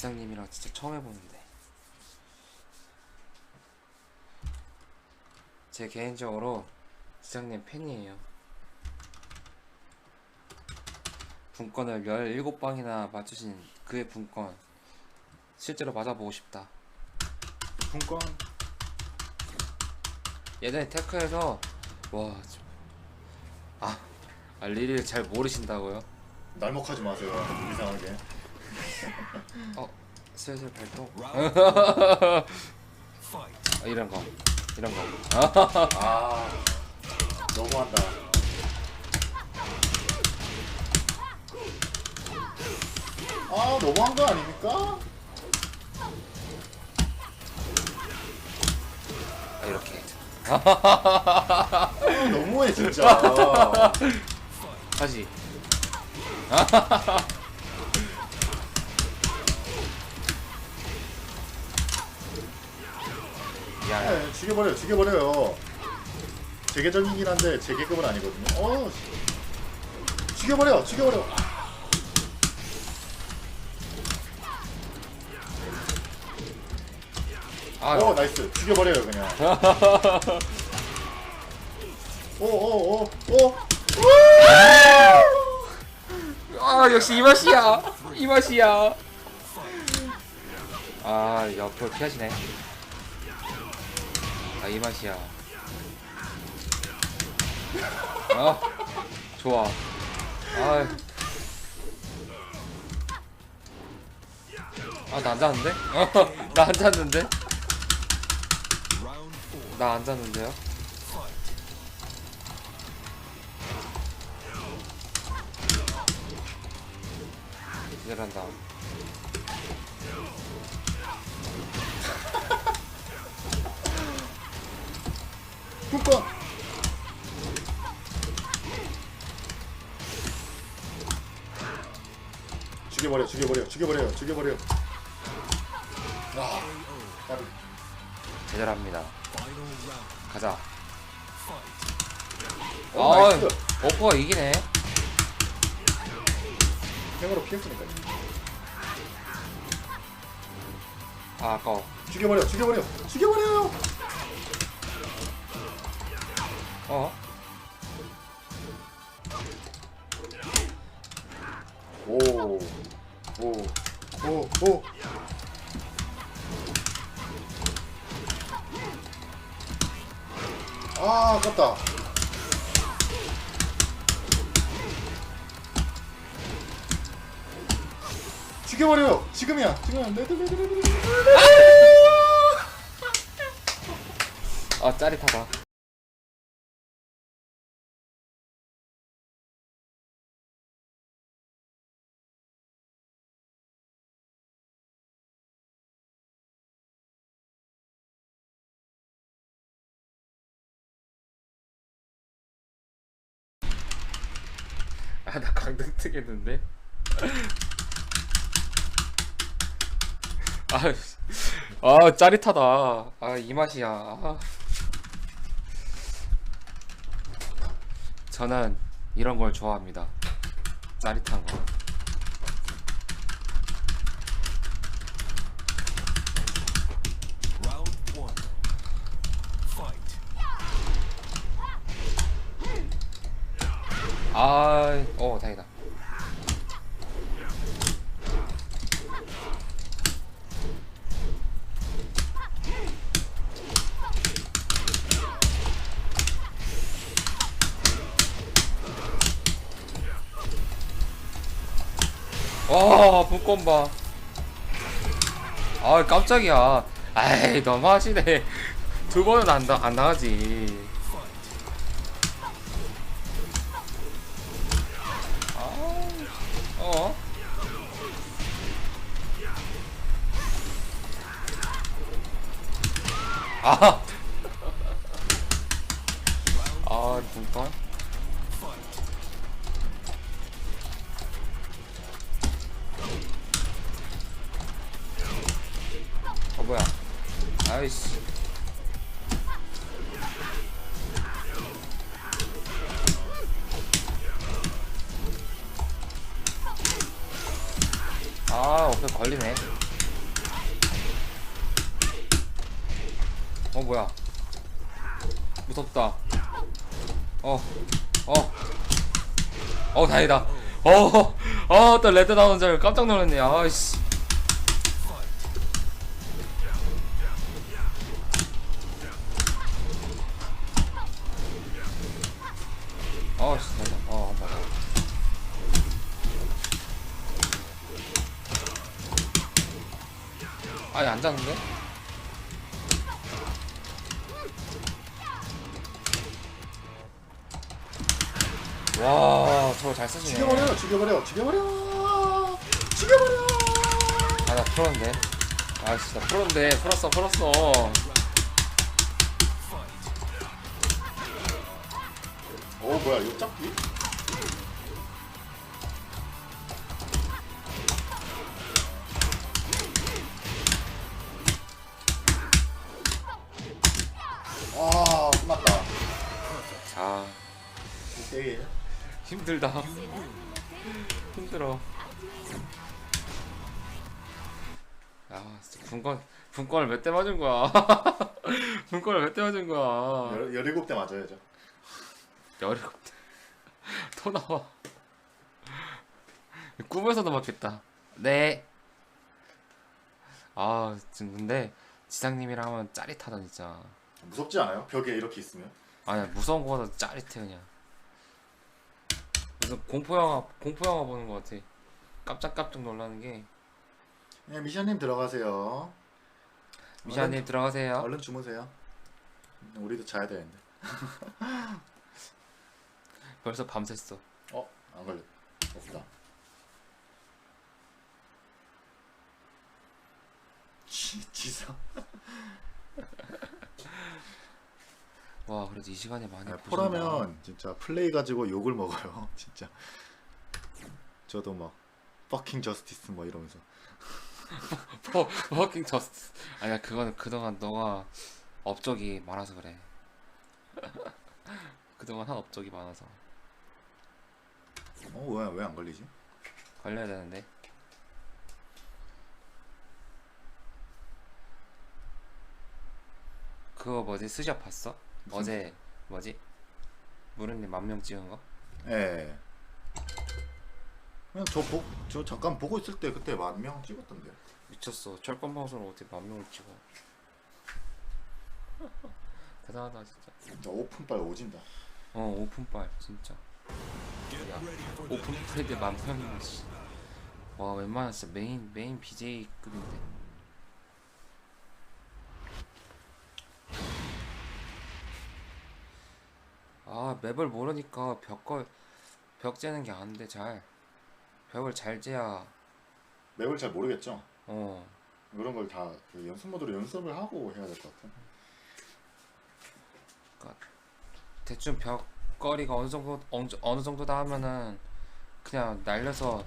지상님이랑 진짜 처음 해보는데. 제 개인적으로 지상님 팬이에요. 분권을 17방이나 맞추신 그의 분권 실제로 맞아보고 싶다. 분권? 예전에 테크에서 와 좀- 아, 아 리리를 잘 모르신다고요? 날먹하지 마세요 이상하게 어 슬슬 발동. 아, 이런 거. 이런 거. 아 너무한다. 아 너무한 거 아닙니까? 아, 이렇게. 아, 너무해 진짜. 다시 야 네, 죽여버려요 죽여버려요. 제 계정이긴 한데 제 계급은 아니거든요. 어 씨. 죽여버려 죽여버려. 아, 어 나이스. 죽여버려요 그냥. 오 오 오 오 아 역시 이 맛이야. 이 맛이야. 아 옆을 피하시네. 아 이 맛이야 아 좋아 아 아, 나? 어, 나? Fight. 기다란다. 국권 죽여버려 죽여버려 죽여버려 죽여버려 아 까비 round. 가자. 오, 아, 나이스. 오퍼가 이기네. 행으로 피했으니까 아, 아까워. 죽여버려 죽여버려 죽여버려 어? 오 오 오 오. 아 아깝다. 죽여버려 지금이야. 지금 레드 레드 레드 레드. 아, 짜릿하다. 뜨겠는데? 아, 씨. 아, 짜릿하다. 아, 이 맛이야. 아. 저는 이런 걸 좋아합니다. 짜릿한 거. 아, 어, 다행이다. 와, 분권 봐. 아, 깜짝이야. 아이, 너무하시네. 두 번은 안, 나, 안 나가지. 어? 아! 아, 나이스. 아 옆에 걸리네. 어 뭐야? 무섭다. 어어어 어. 어, 다행이다. 어어또 레드 나오는 줄 깜짝 놀랐네. 아이씨. 안 자는데? 와 저거 잘 쓰시네. 죽여버려 죽여버려 죽여버려! 죽여버려! 아나 풀었는데. 아씨 나 풀었는데. 풀었어 풀었어. 어 뭐야 이거 짝기? 힘들다. 힘들어. 아 진짜 분권 분권을 몇 대 맞은 거야? 분권을 몇 대 맞은 거야? 열, 17대 맞아야죠. 열일곱 대또 나와. 꿈에서도 맞겠다. 네. 아, 지금 근데 지상님이랑 하면 짜릿하다 진짜. 무섭지 않아요? 벽에 이렇게 있으면? 아니야 무서운 거보다 짜릿해 그냥. 무슨 공포 영화 공포 영화 보는 거 같아. 깜짝깜짝 놀라는 게 네, 미션님 들어가세요 미샤님 들어가세요. 얼른 주무세요 우리도 자야 되는데 벌써 밤샜어. 어? 안 걸렸 없다 지, 지상 와 그래도 이 시간에 많이 아, 보신다. 포라면 진짜 플레이 가지고 욕을 먹어요 진짜 저도 막 fucking justice 뭐 이러면서 포 워킹 저스트. 아니야 그거는 그동안 너가 업적이 많아서 그래. 그동안 한 업적이 많아서 어왜 왜 안 걸리지? 걸려야 되는데. 그거 뭐지 스샷 봤어? 어제 뭐지? 무르님 만명 찍은 거? 예 그냥 저, 보, 저 잠깐 보고 있을 때 그때 만 명 찍었던데 미쳤어. 철권 방송을 어떻게 만 명을 찍어? 대단하다 진짜. 진짜 오픈빨 오진다 어 오픈빨 진짜. 야, 오픈빨인데 만 명이면 씨. 와 웬만한 진짜 메인 메인 BJ급인데. 아 맵을 모르니까 벽걸 벽 재는 게 안 돼 잘. 벽을 잘 재야 맵을 잘 모르겠죠? 어 이런 걸다그 연습 모드로 연습을 하고 해야 될 것 같아 대충 벽거리가 어느 정도 어느, 어느 정도다 하면은 그냥 날려서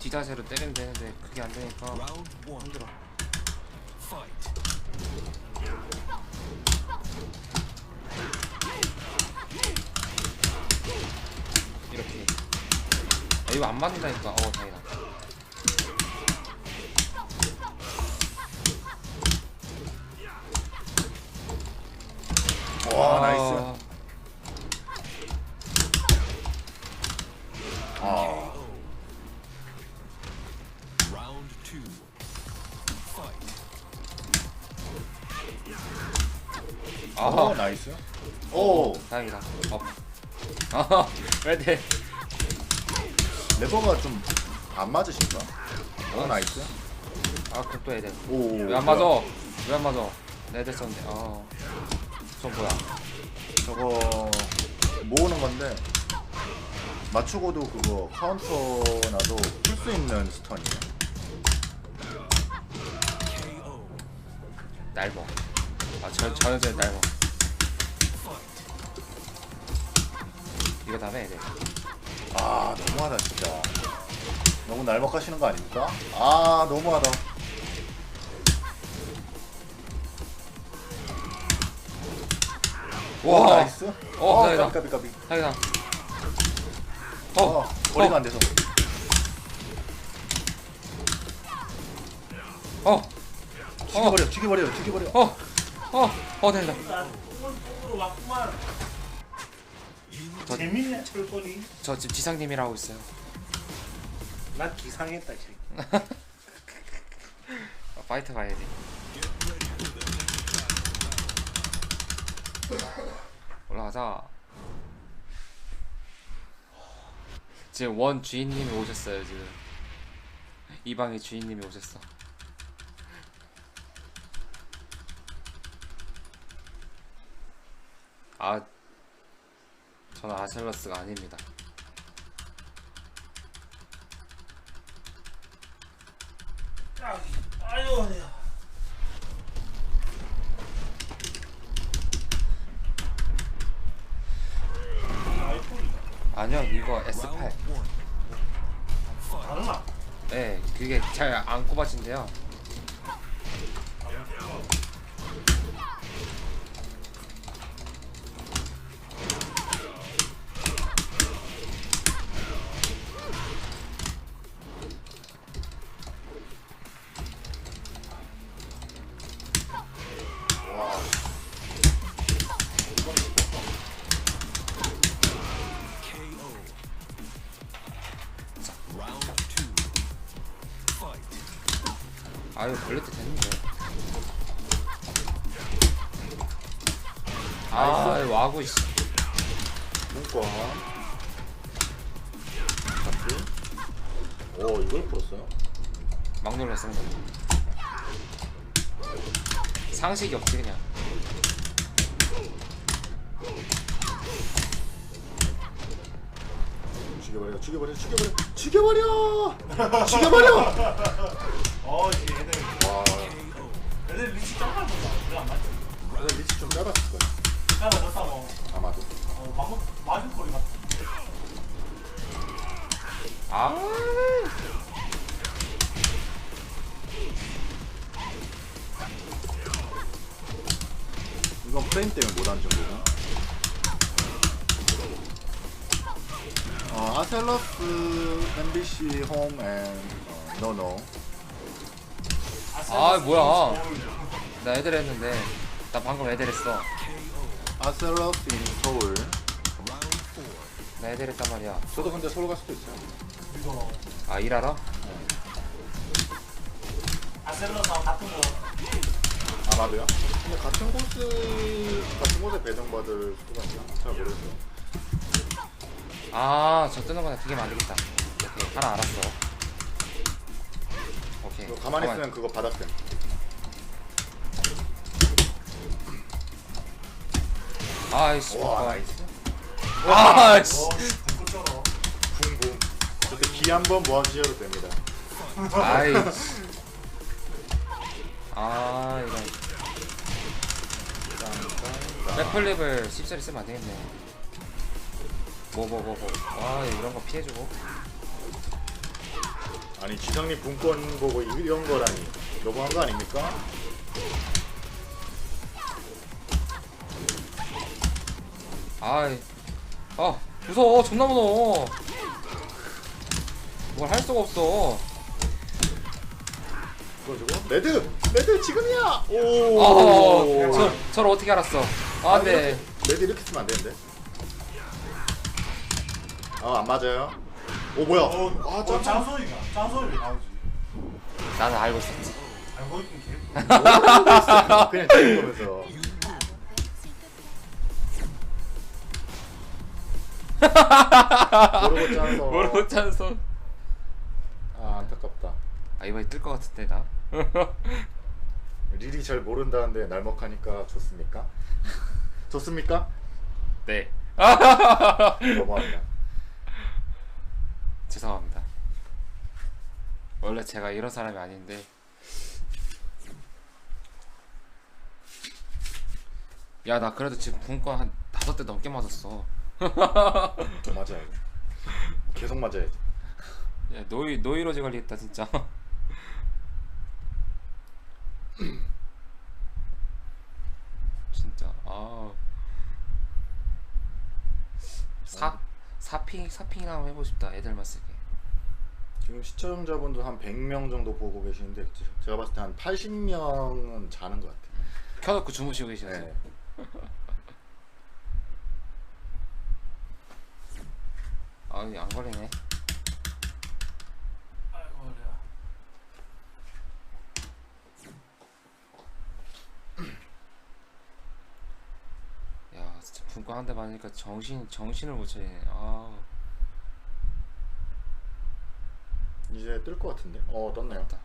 뒤자세로 때리면 되는데 그게 안 되니까. 힘들어. 이거 안 맞는다니까. 어 다행이다. 와 아, 나이스 아. 아, 오 나이스 오 다행이다. 어. 아, 왜 돼? 레버가 좀 안 맞으신가? 오 나이스 아, 또 해야 돼. 오왜안 맞아? 왜 안 맞아? 내 됐었는데. 아, 저 뭐야? 저거 모으는 건데 맞추고도 그거 카운터 나도 풀 수 있는 스턴이에요 KO. 날버. 아, 저, 저 여자 날버. 이거 다음에 해야 돼. 아 너무하다 진짜 너무 날먹하시는 거 아닙니까? 아 너무하다 와 와, 나이스 어, 다행이다. 까비 까비 까비. 어, 어, 거리가 안 돼서 어, 죽여버려 죽여버려 죽여버려 어, 어, 어 된다. 왔구만. 저- 재밌네 철권이. 저 지금 지상님이라고 있어요. 나 기상했다 이 새끼. 아, 파이터 가야지. 올라가자. 지금 원 주인님이 오셨어요 지금. 이 방의 주인님이 오셨어. 아, 저는 아셀러스가 아닙니다. 아. 아니요, 이거 S8. Round one. Fight. 다르나? 네, 그게 잘 안 꼽아진대요. 막 놀랐어. 상식이 없지 그냥. 죽여버려 죽여버려 죽여버려 죽여버려 죽여버려 어 이제 애들 와. 애들 리치 짱잘 본다. 그래 안 맞지? 오늘 리치 좀 짧았을 거야 잘라졌다 뭐. 아마도 어 방금 맞은 거리 같아. 아, 이건 프레임 때문에 못한 정도다 어, 아셀러스 MBC 홈앤 노노 아, 뭐야. 나 애들 했는데 나 방금 애들 했어. 아셀러스 인 서울. 나 애들 했단 말이야. 저도 근데 서울 갈 수도 있어요 아 일하러? 아셀러스하고 같은 거. 아마도요? 근데 같은 코스 같은 곳에 배정받을 수가 있나? 잘 모르겠어요 아, 저 뜨는 거나 되게 만들겠다. 오케이, 하나 알았어. 오케이. 이거 가만히 있으면 그거 받았어요 아이씨. 와 아, 나이스 아이씨. 어 불꽃처럼. 붕붕 이렇게 기 한 번 모아주셔도 됩니다 아이씨. 아, 이런. 백플립을 10짜리 쓰면 안 되겠네. 뭐, 뭐, 뭐, 뭐. 와, 이런 거 피해주고. 아니 지성님 분권 보고 이런 거라니 너무한 거 아닙니까? 아이. 아, 무서워. 존나 무서워. 뭘 할 수가 없어. 그거 주고 레드! 레드 지금이야! 아, 오! 저, 저를 어떻게 알았어? 아, 네. 이렇게- 레드 이렇게 쓰면 안 되는데 아안 맞아요 오 뭐야 어, 아어짱 짱소리가. 짱소리 나오지. 나는 알고 있었지. 알고 있긴 개. 그냥 지금 보면서 모르고 짜서 모르고 찬성. 아 안타깝다 아, 이번에 뜰 것 같은데, 나? 릴이 잘 모른다는데 날먹하니까 좋습니까? 좋습니까? 네. 너무합니다 죄송합니다. 원래 제가 이런 사람이 아닌데. 야, 나 그래도 지금 분권 한 다섯 대 넘게 맞았어. 더 맞아야지 계속 맞아야지 야, 노이 노이로제 걸리겠다. 진짜 아. 사 사핑 사핑이나 한번 해보고 싶다. 애들만 쓰게. 지금 시청자분들 한 100명 정도 보고 계시는데 제가 봤을 때 한 80명은 자는 것 같아요 켜놓고 주무시고 계셨어요. 네. 아, 이게 안 걸리네. 아이고 그래요. 야, 진짜 분과 한대 맞으니까 정신 정신을 못 차리네. 아, 이제 뜰 것 같은데. 어 떴네요. 맞다.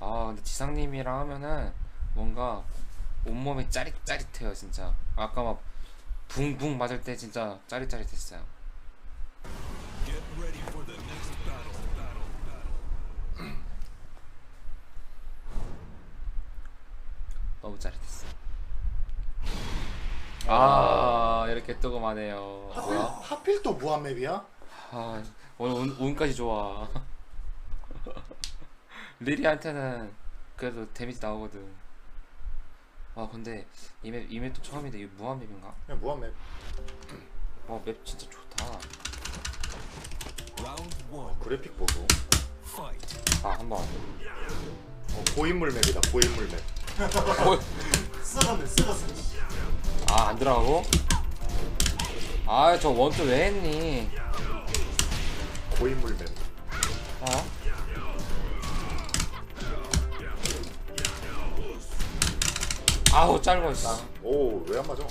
아, 근데 지상님이랑 하면은 뭔가 온몸이 짜릿짜릿해요, 진짜. 아까 막 붕붕 맞을 때 진짜 짜릿짜릿했어요. 너무 짜릿했어. 아, 이렇게 뜨고 마네요. 하필, 뭐야? 하필 또 무한맵이야? 아, 오늘 운, 운까지 좋아. 리리한테는 그래도 데미지 나오거든. 아, 근데 이 맵, 이 맵도 처음인데 이 무한 맵인가? 그냥 무한맵. 와, 맵 진짜 좋다. One. 그래픽 보고. 아, 한번. 어, 고인물 맵이다. 고인물 맵. 썩었네 썩었어. 아, 안 들어가고? 아, 저 원투 왜 했니? 고인물 맵. 어? 아우, 짧아, 있어. 오, 왜 안 맞아?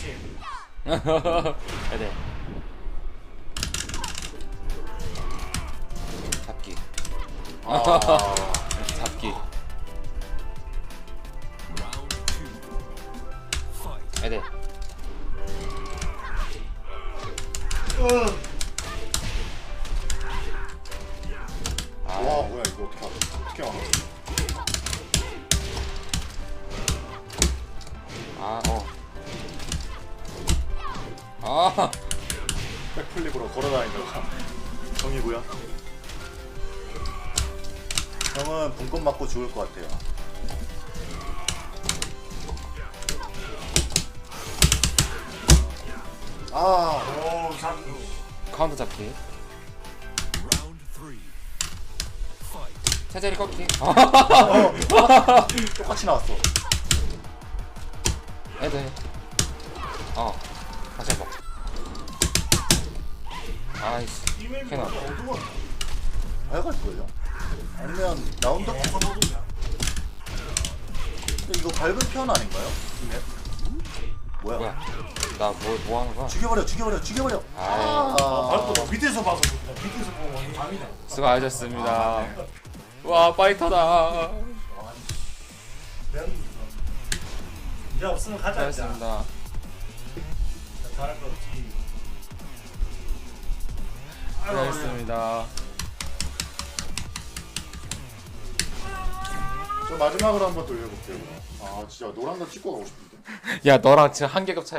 야치. 애들. 잡기. 아, 잡기. Round 걸어다니다가 정이고요. 형은 분권 맞고 죽을 것 같아요. 아, 오 잡기. 카운터 잡기. Round three. Fight. 체제리 꺾기. 똑같이 나왔어. 애들. 어, 다시 해봐. 아이씨. 캐나. 하여갈 거예요. 아니면 라운드 모두냐. 이거 밝은 편 아닌가요? 이 맵? 뭐야? 뭐야? 나 뭐, 뭐 하는 거야? 죽여버려, 죽여버려, 죽여버려. 아, 아너 밑에서 봐서 그렇다. 밑에서 보면 완전 밤이네. 수고하셨습니다. 와, 파이터다. 면. 이제 없으면 가자. 이제. 수고하셨습니다. 잘할 거 없지. 수고하셨습니다. 저 마지막으로 한번 돌려볼게요. 아, 진짜 노란 거 찍고 가고 싶은데. 야, 너랑 진짜 한 계급 차이야.